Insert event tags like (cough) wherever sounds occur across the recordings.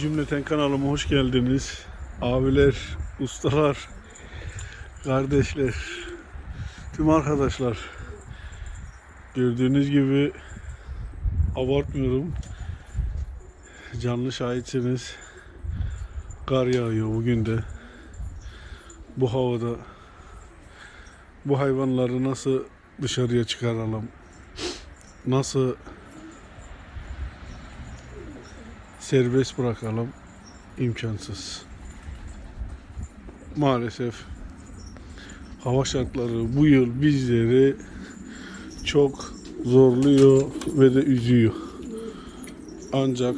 Cümleten kanalıma hoş geldiniz. Abiler, ustalar, kardeşler, tüm arkadaşlar. Gördüğünüz gibi abartmıyorum. Canlı şahitsiniz. Kar yağıyor bugün de. Bu havada bu hayvanları nasıl dışarıya çıkaralım? Nasıl serbest bırakalım imkansız. Maalesef hava şartları bu yıl bizleri çok zorluyor ve de üzüyor. Ancak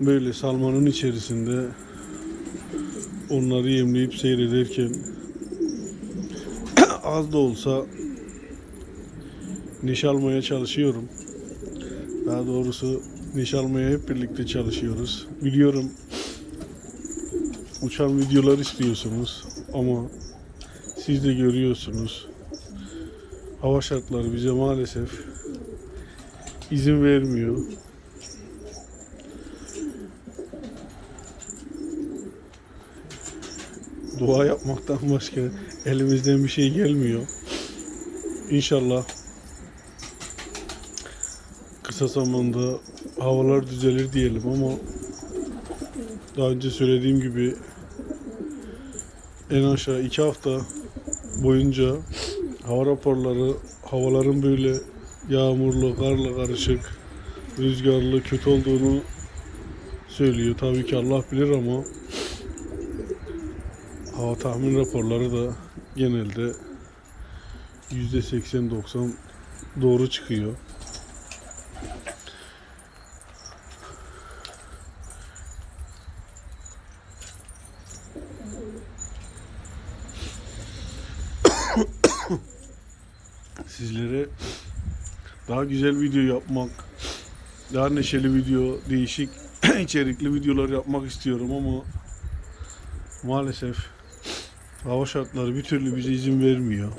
böyle salmanın içerisinde onları yemleyip seyrederken (coughs) az da olsa niş almaya çalışıyorum. Daha doğrusu almaya hep birlikte çalışıyoruz. Biliyorum uçan videolar istiyorsunuz ama siz de görüyorsunuz. Hava şartları bize maalesef izin vermiyor. Dua yapmaktan başka elimizden bir şey gelmiyor. İnşallah kısa zamanda havalar düzelir diyelim ama daha önce söylediğim gibi en aşağı iki hafta boyunca hava raporları havaların böyle yağmurlu, karla karışık, rüzgarlı, kötü olduğunu söylüyor. Tabii ki Allah bilir ama hava tahmin raporları da genelde %80-90 doğru çıkıyor. sizlere güzel video yapmak, daha neşeli video, değişik (clears throat) içerikli videolar yapmak istiyorum ama maalesef hava şartları bir türlü bize izin vermiyor.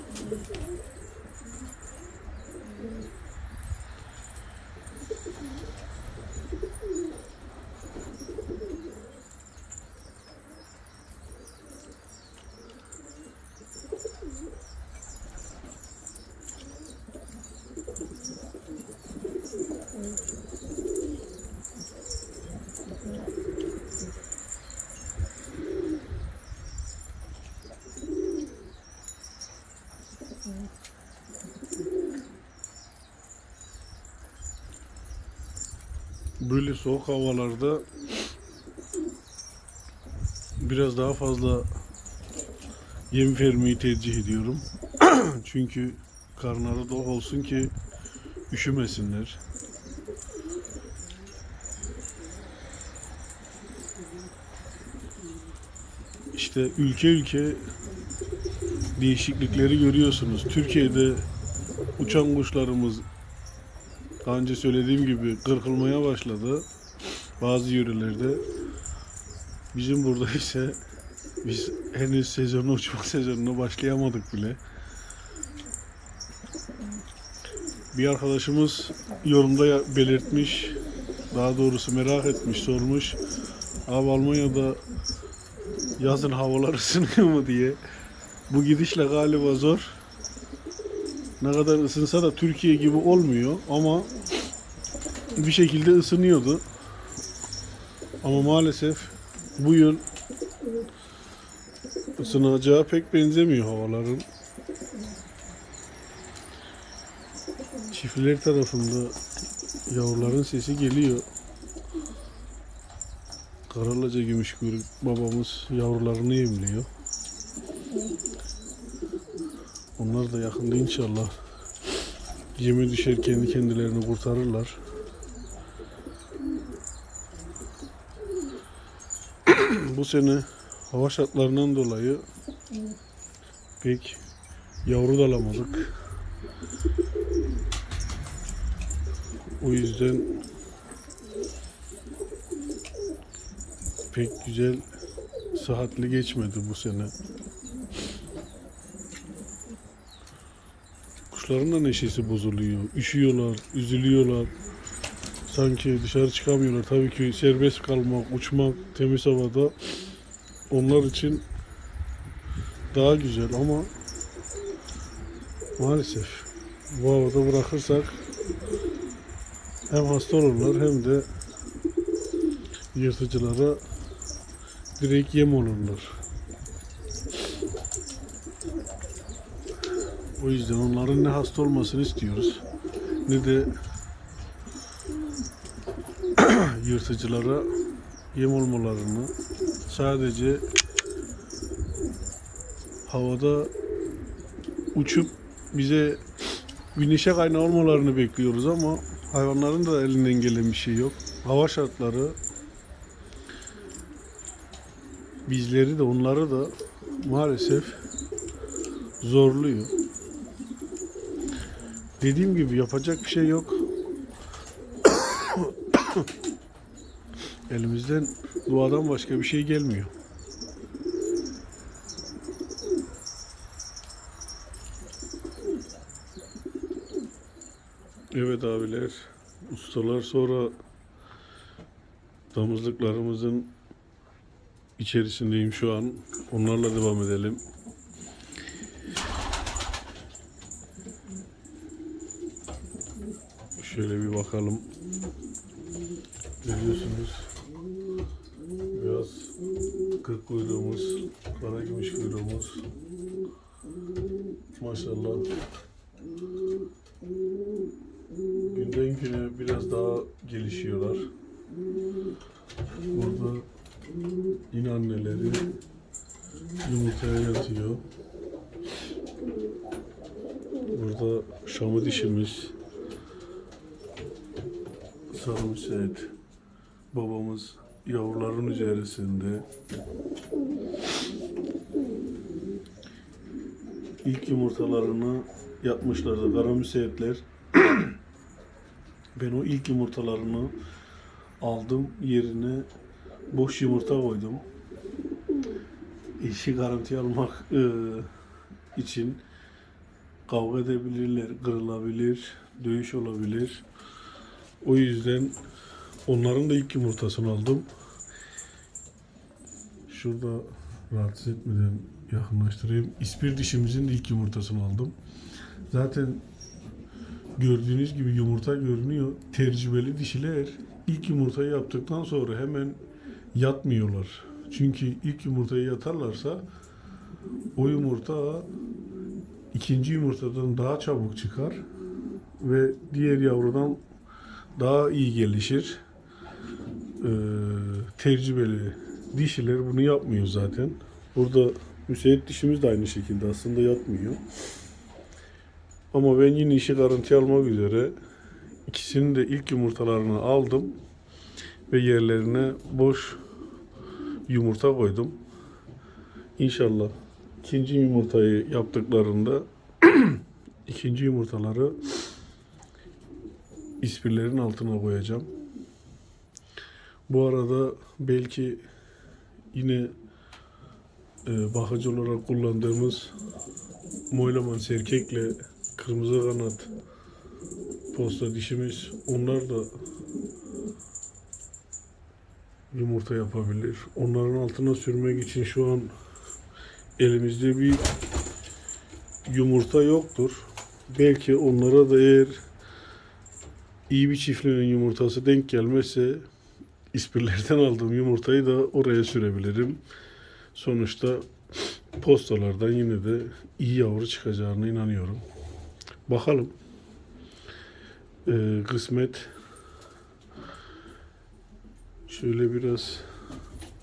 Böyle soğuk havalarda biraz daha fazla yem vermeyi tercih ediyorum. (clears throat) Çünkü karnları da olsun ki üşümesinler. İşte ülke ülke değişiklikleri görüyorsunuz. Türkiye'de uçan kuşlarımız daha önce söylediğim gibi kırkılmaya başladı bazı yörelerde. Bizim burada ise biz henüz sezonu uçma sezonuna başlayamadık bile. Bir arkadaşımız yorumda belirtmiş, daha doğrusu merak etmiş, sormuş. Abi Almanya'da yazın havalar ısınıyor mu diye. Bu gidişle galiba zor. Ne kadar ısınsa da Türkiye gibi olmuyor ama bir şekilde ısınıyordu. Ama maalesef bu yıl ısınacağı pek benzemiyor havaların. Çiftler tarafında yavruların sesi geliyor. Karalaca gümüşkuyruk babamız yavrularını yemliyor. Onlar da yakında inşallah yeme düşer kendi kendilerini kurtarırlar. Bu sene hava şartlarından dolayı pek yavru da alamadık. O yüzden pek güzel sıhhatli geçmedi bu sene. Kuşların da neşesi bozuluyor. Üşüyorlar, üzülüyorlar. sanki dışarı çıkamıyorlar. Tabii ki serbest kalmak, uçmak, temiz havada onlar için daha güzel ama maalesef bu havada bırakırsak hem hasta olurlar hem de yırtıcılara direkt yem olurlar. O yüzden onların ne hasta olmasını istiyoruz ne de (clears throat) yırtıcılara yem olmalarını sadece havada uçup bize bir neşe kaynağı olmalarını bekliyoruz ama hayvanların da elinden gelen bir şey yok. Hava şartları bizleri de onları da maalesef zorluyor. Dediğim gibi yapacak bir şey yok. Elimizden duadan başka bir şey gelmiyor. Evet abiler, ustalar sonra damızlıklarımızın içerisindeyim şu an. Onlarla devam edelim. Şöyle bir bakalım. Görüyorsunuz. Biraz kırk kuyruğumuz, kara gümüş kuyruğumuz. Maşallah. Günden güne biraz daha gelişiyorlar. Burada yine anneleri yumurtaya yatıyor. Burada şamı dişimiz sarımsak babamız yavruların içerisinde ilk yumurtalarını yapmışlardı karamüseyetler ben o ilk yumurtalarını aldım yerine boş yumurta koydum. İşi garanti almak eee, için kavga edebilirler, kırılabilir, dövüş olabilir. O yüzden onların da ilk yumurtasını aldım. Şurada rahatsız etmeden yakınlaştırayım. İspir dişimizin de ilk yumurtasını aldım. Zaten gördüğünüz gibi yumurta görünüyor. Tecrübeli dişiler ilk yumurtayı yaptıktan sonra hemen yatmıyorlar. Çünkü ilk yumurtayı yatarlarsa o yumurta ikinci yumurtadan daha çabuk çıkar ve diğer yavrudan daha iyi gelişir. Ee, tecrübeli dişiler bunu yapmıyor zaten. Burada müsait dişimiz de aynı şekilde aslında yatmıyor. Ama ben yine işi garanti almak üzere ikisinin de ilk yumurtalarını aldım ve yerlerine boş yumurta koydum. İnşallah ikinci yumurtayı yaptıklarında (clears throat) ikinci yumurtaları ispirlerin altına koyacağım. Bu arada belki yine e, bakıcı olarak kullandığımız Moylaman serkekle kırmızı kanat posta dişimiz onlar da yumurta yapabilir. Onların altına sürmek için şu an elimizde bir yumurta yoktur. Belki onlara da eğer iyi bir çiftliğin yumurtası denk gelmezse ispirlerden aldığım yumurtayı da oraya sürebilirim. Sonuçta postalardan yine de iyi yavru çıkacağına inanıyorum. Bakalım. Ee, kısmet şöyle biraz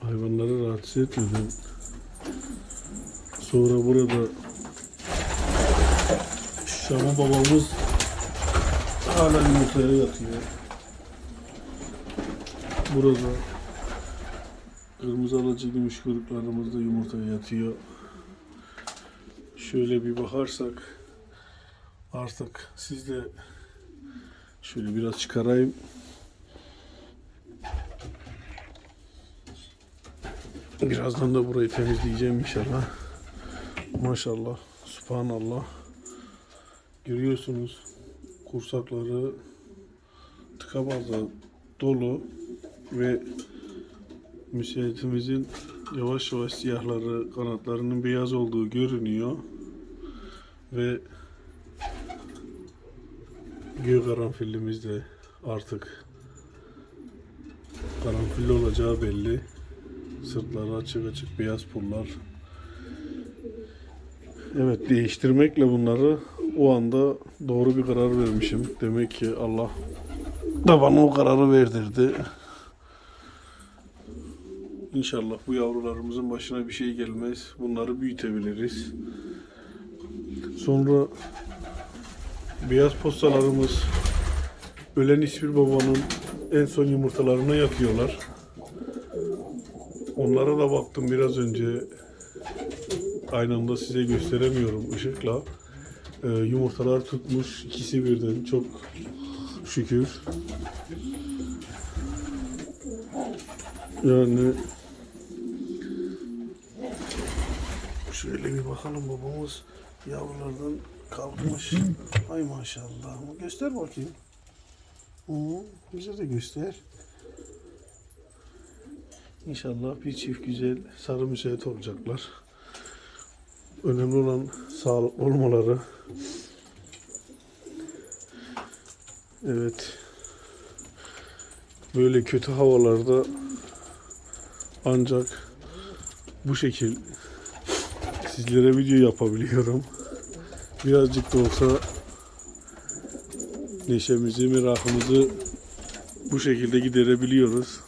hayvanları rahatsız etmeden sonra burada Şam'a babamız hala yumurtaya yatıyor. Burada kırmızı alıcı gümüş kuyruklarımız yumurtaya yatıyor. Şöyle bir bakarsak artık siz de şöyle biraz çıkarayım. Birazdan da burayı temizleyeceğim inşallah. Maşallah, subhanallah. Görüyorsunuz kursakları tıka basa dolu ve müsaitimizin yavaş yavaş siyahları kanatlarının beyaz olduğu görünüyor ve göğe karanfillimiz de artık karanfilli olacağı belli. Sırtları açık açık beyaz pullar. Evet değiştirmekle bunları o anda doğru bir karar vermişim. Demek ki Allah da bana o kararı verdirdi. İnşallah bu yavrularımızın başına bir şey gelmez. Bunları büyütebiliriz. Sonra beyaz postalarımız ölen İsmir babanın en son yumurtalarına yatıyorlar. Onlara da baktım biraz önce. Aynı anda size gösteremiyorum ışıkla. Ee, yumurtalar tutmuş ikisi birden çok şükür. Yani şöyle bir bakalım babamız yavrulardan kalkmış. Ay maşallah. Göster bakayım. Hı, bize de göster. İnşallah bir çift güzel sarı müsait olacaklar. Önemli olan sağlıklı olmaları. Evet. Böyle kötü havalarda ancak bu şekil sizlere video yapabiliyorum. Birazcık da olsa neşemizi, merakımızı bu şekilde giderebiliyoruz.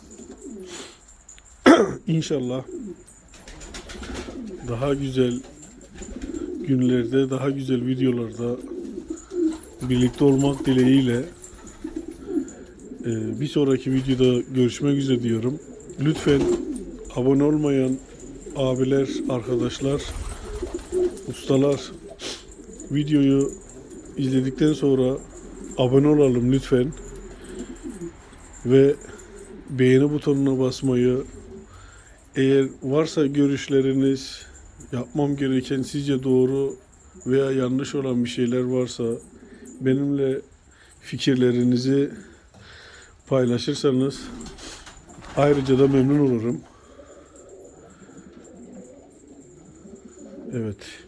(clears throat) İnşallah daha güzel günlerde, daha güzel videolarda birlikte olmak dileğiyle e, bir sonraki videoda görüşmek üzere diyorum. Lütfen abone olmayan abiler, arkadaşlar, ustalar videoyu izledikten sonra abone olalım lütfen. Ve beğeni butonuna basmayı eğer varsa görüşleriniz yapmam gereken sizce doğru veya yanlış olan bir şeyler varsa benimle fikirlerinizi paylaşırsanız ayrıca da memnun olurum. Evet.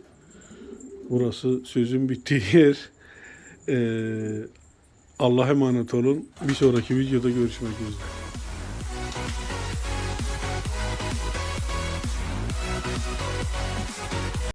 Burası sözün bittiği yer. Ee, Allah'a emanet olun. Bir sonraki videoda görüşmek üzere.